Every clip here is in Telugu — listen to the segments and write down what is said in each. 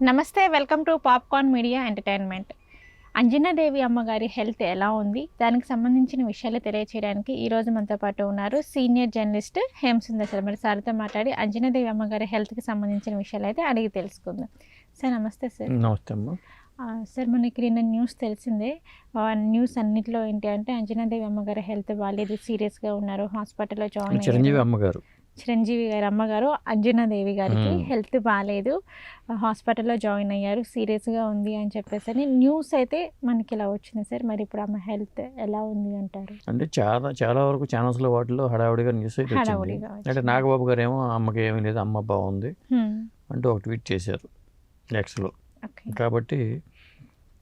నమస్తే welcome to popcorn media entertainment. Anjanadevi అమ్మగారి హెల్త్ ఎలా ఉంది? దానికి సంబంధించిన విషయాలు తెలియచేయడానికి ఈ రోజు మనతో పాటు ఉన్నారు సీనియర్ జర్నలిస్ట్ హేమసుందర్ సార్ మరి సార్తో మాట్లాడి అంజనాదేవి అమ్మగారి హెల్త్కి సంబంధించిన విషయాలు అయితే అడిగి తెలుసుకుందాం. సార్ నమస్తే సార్. నమస్తే అమ్మ. సార్ మనకి నిన్న న్యూస్ తెలిసిందే. న్యూస్ అన్నిట్లో ఏంటి అంటే అంజనాదేవి అమ్మగారి హెల్త్ బాగాలేదు సీరియస్గా ఉన్నారు హాస్పిటల్లో జాయిన్ చిరంజీవి. అమ్మగారు. చిరంజీవి గారి అమ్మగారు అంజనాదేవి గారికి. హెల్త్ బాగాలేదు హాస్పిటల్లో జాయిన్ అయ్యారు. సీరియస్గా ఉంది అని చెప్పేసి న్యూస్ అయితే మనకి ఇలా వచ్చింది సార్. మరి ఇప్పుడు అమ్మ హెల్త్ ఎలా ఉంది అంటారు? అంటే చాలా చాలా వరకు ఛానల్స్లో వాటిలో హడావుడిగా న్యూస్ అయితే అంటే. నాగబాబు గారు ఏమో అమ్మకి ఏమీ లేదు అమ్మ బాగుంది. అంటూ ఒక ట్వీట్ చేశారు ఓకే. కాబట్టి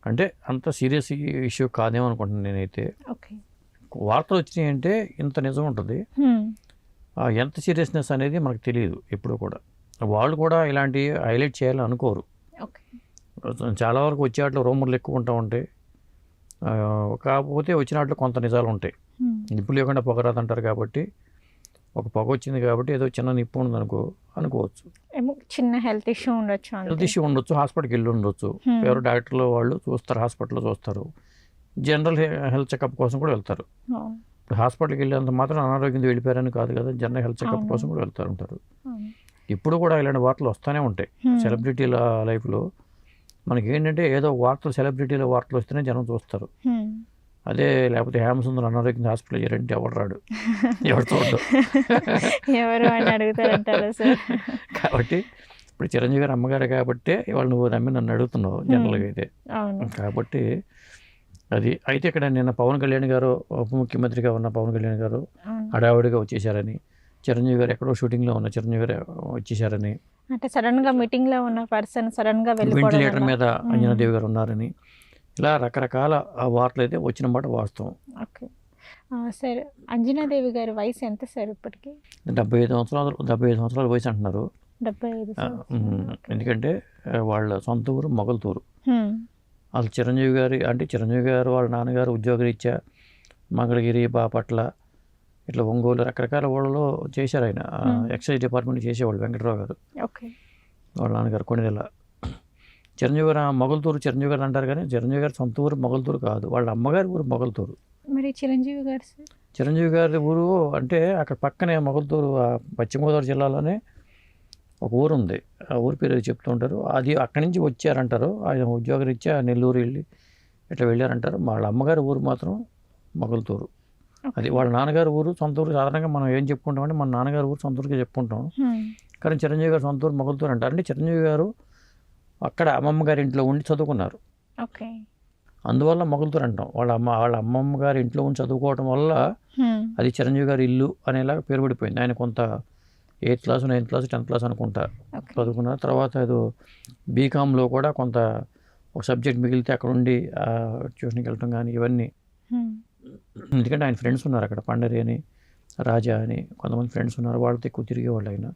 అంటే అంత సీరియస్ ఇష్యూ కాదేమో అనుకుంటున్నాను నేనైతే. వార్తలు వచ్చినాయి అంటే ఇంత నిజం ఉంటుంది. ఎంత సీరియస్నెస్ అనేది మనకు తెలియదు ఎప్పుడు కూడా. వాళ్ళు కూడా ఇలాంటి హైలైట్ చేయాలని అనుకోరు. చాలా వరకు వచ్చే వాటిలో రూమర్లు ఎక్కువ ఉంటా ఉంటాయి కాకపోతే వచ్చిన వాటిలో కొంత నిజాలు ఉంటాయి. నిప్పు లేకుండా పొగ రాదంటారు కాబట్టి ఒక పొగ వచ్చింది కాబట్టి ఏదో చిన్న నిప్పు ఉంది అనుకో అనుకోవచ్చు చిన్న హెల్త్ ఇష్యూ ఉండొచ్చు హెల్త్. ఇష్యూ ఉండొచ్చు హాస్పిటల్కి వెళ్ళి ఉండొచ్చు. ఎవరు డాక్టర్లు వాళ్ళు చూస్తారు హాస్పిటల్లో చూస్తారు. జనరల్ హెల్త్ చెకప్ కోసం కూడా వెళ్తారు. హాస్పిటల్కి వెళ్ళేంత మాత్రం అనారోగ్యంతో వెళ్ళిపోయారని కాదు కదా. General health checkup. కోసం కూడా వెళ్తారు ఉంటారు. ఇప్పుడు కూడా ఇలాంటి వార్తలు వస్తూనే ఉంటాయి. సెలబ్రిటీల లైఫ్లో మనకి ఏంటంటే ఏదో వార్తలు సెలబ్రిటీల వార్తలు వస్తేనే జనం చూస్తారు. అదే లేకపోతే హేమసుందర్ అనారోగ్యం హాస్పిటల్ చేయాలంటే ఎవరు రాడు? ఎవరు చూడడు? ఎవరు అని అడుగుతారంటారా సార్ కాబట్టి ఇప్పుడు చిరంజీవి గారు అమ్మగారు కాబట్టి ఇవాళ నువ్వు నమ్మి నన్ను అడుగుతున్నావు జనరల్గా అయితే. కాబట్టి అది. అయితే ఇక్కడ నిన్న పవన్ కళ్యాణ్ గారు ఉప ముఖ్యమంత్రిగా ఉన్న పవన్ కళ్యాణ్ గారు. హడావుడిగా వచ్చేసారని చిరంజీవి గారు ఎక్కడో షూటింగ్లో ఉన్న చిరంజీవి గారు వచ్చేసారని అంటే సడన్గా మీటింగ్లో ఉన్న పర్సన్ సడన్గా వెళ్ళిపోవడం వెంటిలేటర్ మీద అంజనాదేవి గారు ఉన్నారని. ఇలా రకరకాల వార్తలు అయితే వచ్చిన మాట వాస్తవం. ఓకే. సార్ అంజనాదేవి గారి వయసు ఎంత సార్ ఇప్పటికి? డెబ్బై ఐదు సంవత్సరాలు డెబ్బై ఐదు సంవత్సరాల వయసు అంటున్నారు. డెబ్బై ఐదు. ఎందుకంటే వాళ్ళ సొంత ఊరు మొగల్తూరు. అసలు చిరంజీవి గారి అంటే చిరంజీవి గారు వాళ్ళ నాన్నగారు ఉద్యోగరీత్యా మంగళగిరి బాపట్ల ఇట్లా ఒంగోలు రకరకాల ఊళ్ళలో చేశారు ఆయన. ఎక్సైజ్ డిపార్ట్మెంట్ చేసేవాళ్ళు వెంకటరావు గారు. వాళ్ళ నాన్నగారు కొన్నిదెల చిరంజీవి గారు మొగల్తూరు చిరంజీవి గారు అంటారు కానీ చిరంజీవి గారి సొంత ఊరు మొగల్తూరు కాదు. వాళ్ళ అమ్మగారి ఊరు మొగల్తూరు. మరి చిరంజీవి గారు చిరంజీవి గారి ఊరు అంటే అక్కడ పక్కనే మొగల్తూరు పశ్చిమ గోదావరి జిల్లాలోనే ఒక ఊరు ఉంది ఆ ఊరి పేరు ఏదో చెప్తూ ఉంటారు. అది అక్కడి నుంచి వచ్చారంటారు. ఆయన ఉద్యోగరీత్యా నెల్లూరు వెళ్ళి ఇట్లా వెళ్ళారంటారు. వాళ్ళ అమ్మగారి ఊరు మాత్రం మొగల్తూరు. అది వాళ్ళ నాన్నగారి ఊరు సొంత ఊరు సాధారణంగా మనం ఏం చెప్పుకుంటామంటే మన నాన్నగారి ఊరు సొంత ఊరికే చెప్పుకుంటాం. కానీ చిరంజీవి గారు సొంత ఊరు మొగల్తూరు అంటారు. అంటే చిరంజీవి గారు అక్కడ అమ్మమ్మ గారి ఇంట్లో ఉండి చదువుకున్నారు. ఓకే. అందువల్ల మొగల్తూరు అంటాం. వాళ్ళ అమ్మ వాళ్ళ అమ్మమ్మ గారి ఇంట్లో ఉండి చదువుకోవడం వల్ల. అది చిరంజీవి గారి ఇల్లు అనేలాగా పేరు పడిపోయింది. ఆయన కొంత eighth class ninth class tenth class అనుకుంటా. ఓకే. చదువుకున్నారు తర్వాత ఏదో బీకామ్లో కూడా కొంత ఒక సబ్జెక్ట్ మిగిలితే అక్కడ ఉండి ట్యూషన్కి వెళ్ళటం కానీ ఇవన్నీ. ఎందుకంటే ఆయన ఫ్రెండ్స్ ఉన్నారు అక్కడ పండరి అని రాజా అని కొంతమంది ఫ్రెండ్స్ ఉన్నారు వాళ్ళతో ఎక్కువ తిరిగేవాళ్ళు ఆయన.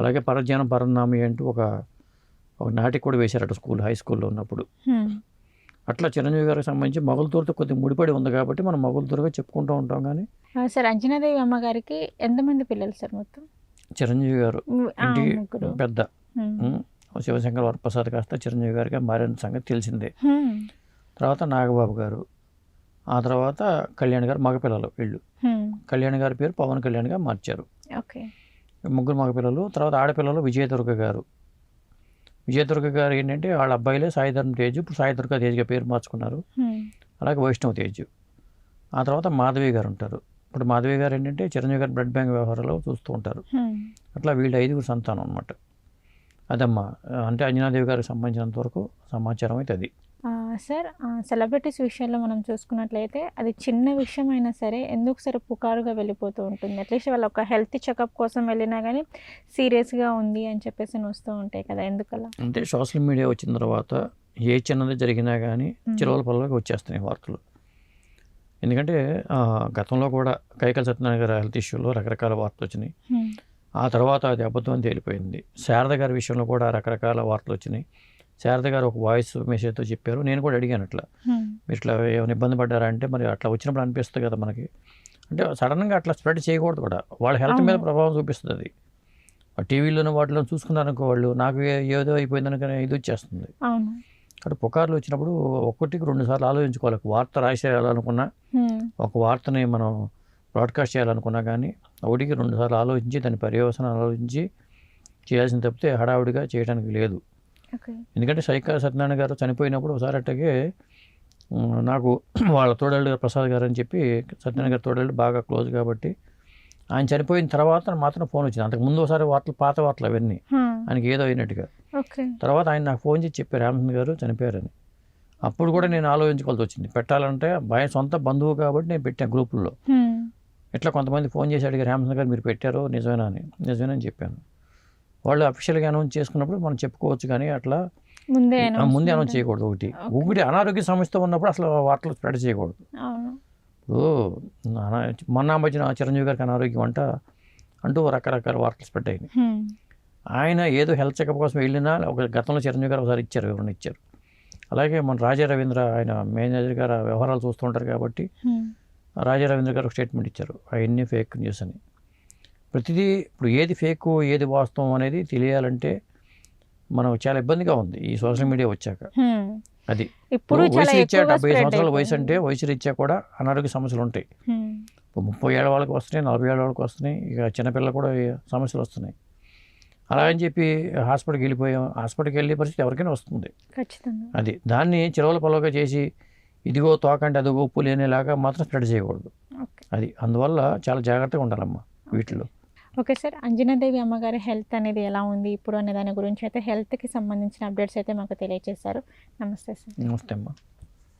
అలాగే పరజ్ఞానం పరంనామి అంటూ ఒక ఒక నాటికి కూడా వేశారట స్కూల్ హై స్కూల్లో ఉన్నప్పుడు. అట్లా చిరంజీవి గారికి సంబంధించి మొగల్తూరుతో కొద్దిగా ముడిపడి ఉంది కాబట్టి మనం మొగల్తూరుగా చెప్పుకుంటూ ఉంటాం కానీ సార్ అంజనాదేవి అమ్మగారికి ఎంతమంది పిల్లలు సార్ మొత్తం? చిరంజీవి గారు ఇంటికి పెద్ద శివశంకర్ వరప్రసాద్ కాస్త చిరంజీవి గారిగా మారిన సంగతి తెలిసిందే. తర్వాత నాగబాబు గారు ఆ తర్వాత కళ్యాణ్ గారు మగపిల్లలు వీళ్ళు. కళ్యాణ్ గారి పేరు పవన్ కళ్యాణ్గా మార్చారు ముగ్గురు మగపిల్లలు తర్వాత ఆడపిల్లలు విజయదుర్గ గారు విజయదుర్గ గారు ఏంటంటే వాళ్ళ అబ్బాయిలే సాయిధర్మ తేజ్ ఇప్పుడు సాయిదుర్గ తేజ్గా పేరు మార్చుకున్నారు. అలాగే వైష్ణవ్ తేజ్ ఆ తర్వాత మాధవి గారు ఉంటారు ఇప్పుడు మాధవి గారు ఏంటంటే చిరంజీవి గారు బ్లడ్ బ్యాంక్ వ్యవహారాలు చూస్తూ ఉంటారు. అట్లా వీళ్ళు ఐదుగురు సంతానం అనమాట అదమ్మా అంటే అంజనాదేవి గారికి సంబంధించినంత వరకు సమాచారం అయితే అది. సార్ సెలబ్రిటీస్ విషయంలో మనం చూసుకున్నట్లయితే అది చిన్న విషయం అయినా సరే ఎందుకు సరే పుకారుగా వెళ్ళిపోతూ ఉంటుంది? అట్లీస్ట్ వాళ్ళ ఒక హెల్త్ చెకప్ కోసం వెళ్ళినా కానీ సీరియస్గా ఉంది అని చెప్పేసి వస్తూ ఉంటాయి కదా ఎందుకలా? అంటే సోషల్ మీడియా వచ్చిన తర్వాత ఏ చిన్నది జరిగినా కానీ మ్మ్. చిలవల పొలకి వచ్చేస్తున్నాయి వార్తలు. ఎందుకంటే గతంలో కూడా కైకల్ సత్యనారాయణ గారి హెల్త్ ఇష్యూలో రకరకాల వార్తలు వచ్చినాయి. ఆ తర్వాత అది అబద్ధం అని తేలిపోయింది. శారద గారి విషయంలో కూడా రకరకాల వార్తలు వచ్చినాయి. శారద గారు ఒక వాయిస్ మెసేజ్తో చెప్పారు. నేను కూడా అడిగాను అట్లా. మీరు ఇట్లా ఏమైనా ఇబ్బంది పడ్డారా అంటే మరి అట్లా వచ్చినప్పుడు అనిపిస్తుంది కదా మనకి. అంటే సడన్గా అట్లా స్ప్రెడ్ చేయకూడదు కూడా. వాళ్ళ హెల్త్ మీద. ప్రభావం చూపిస్తుంది అది. టీవీలోనే వాటిలో చూసుకున్నారనుకో వాళ్ళు నాకు ఏదో అయిపోయిందనుకనే ఇది వచ్చేస్తుంది. అక్కడ పుకార్లు వచ్చినప్పుడు ఒక్కటికి రెండు సార్లు ఆలోచించుకోవాలి. ఒక వార్త రాసేయాలనుకున్నా ఒక వార్తని మనం బ్రాడ్కాస్ట్ చేయాలనుకున్నా కానీ ఒకటికి రెండు సార్లు ఆలోచించి దాని పర్యవసనం ఆలోచించి చేయాల్సిన తప్పితే హడావుడిగా చేయడానికి లేదు. ఎందుకంటే సైకా సత్యనారాయణ గారు చనిపోయినప్పుడు ఒకసారి అట్టగే నాకు వాళ్ళ తోడళ్ళు ప్రసాద్ గారు అని చెప్పి సత్యనారాయణ గారి తోడళ్ళు బాగా క్లోజ్ కాబట్టి ఆయన చనిపోయిన తర్వాత మాత్రం ఫోన్ వచ్చింది. అంతకు ముందు ఒకసారి వార్తలు పాత వార్తలు అవన్నీ. ఆయనకి ఏదో అయినట్టుగా. తర్వాత ఆయన నాకు ఫోన్ చేసి చెప్పారు రామచంద్ర గారు చనిపోయారని. అప్పుడు కూడా నేను ఆలోచించుకోవాల్సి వచ్చింది. పెట్టాలంటే భయం సొంత బంధువు కాబట్టి నేను పెట్టాను గ్రూపుల్లో. ఇట్లా కొంతమంది ఫోన్ చేసి అడిగారు రామచంద్ర గారు మీరు పెట్టారో నిజమేనా అని? నిజమేనని చెప్పాను. వాళ్ళు అఫీషియల్గా అనౌన్స్ చేసుకున్నప్పుడు మనం చెప్పుకోవచ్చు కానీ అట్లా ముందే అనౌన్స్. చేయకూడదు. ఒకటి. ఒకటి అనారోగ్య సమస్యతో ఉన్నప్పుడు అసలు వార్తలు స్ప్రెడ్ చేయకూడదు. అనా- మొన్న మధ్యన చిరంజీవి గారికి అనారోగ్యం అంట అంటూ రకరకాల వార్తలు ఉమ్, ఆయన ఏదో హెల్త్ చెకప్ కోసం వెళ్ళినా ఒక గతంలో చిరంజీవి గారు ఒకసారి ఇచ్చారు వివరణ ఇచ్చారు. అలాగే మన రాజా రవీంద్ర ఆయన మేనేజర్ గారు వ్యవహారాలు చూస్తూ ఉంటారు కాబట్టి రాజా రవీంద్ర గారు ఒక స్టేట్మెంట్ ఇచ్చారు అవన్నీ ఫేక్ న్యూస్ అని. ప్రతిదీ ఇప్పుడు ఏది ఫేక్ ఏది వాస్తవం అనేది తెలియాలంటే మనం చాలా ఇబ్బందిగా ఉంది ఈ సోషల్ మీడియా వచ్చాక. అది. ఇప్పుడు వయసు రీత్యా ఎక్కువగా డెబ్బై సంవత్సరాల వయసు. అంటే వయసు రీత్యా కూడా అనారోగ్య సమస్యలు ఉంటాయి. ముప్పై ఏళ్ళ వాళ్ళకి వస్తున్నాయి నలభై ఏళ్ళ వాళ్ళకి వస్తున్నాయి ఇక చిన్నపిల్లలు కూడా సమస్యలు వస్తున్నాయి. అలా అని చెప్పి హాస్పిటల్కి వెళ్ళిపోయాం. హాస్పిటల్కి వెళ్ళే పరిస్థితి ఎవరికైనా వస్తుంది. అది దాన్ని చిలవల పొలవగా చేసి ఇదిగో తోకంటే అదిగో ఉప్పు లేనేలాగా మాత్రం స్ప్రెడ్ చేయకూడదు. అది అందువల్ల చాలా జాగ్రత్తగా ఉండాలమ్మా వీటిలో. Okay sir. అంజనాదేవి అమ్మగారి హెల్త్ అనేది ఎలా ఉంది? ఇప్పుడు అనే దాని గురించి అయితే హెల్త్కి సంబంధించిన అప్డేట్స్ అయితే మాకు తెలియజేశారు నమస్తే సార్. నమస్తే అమ్మా.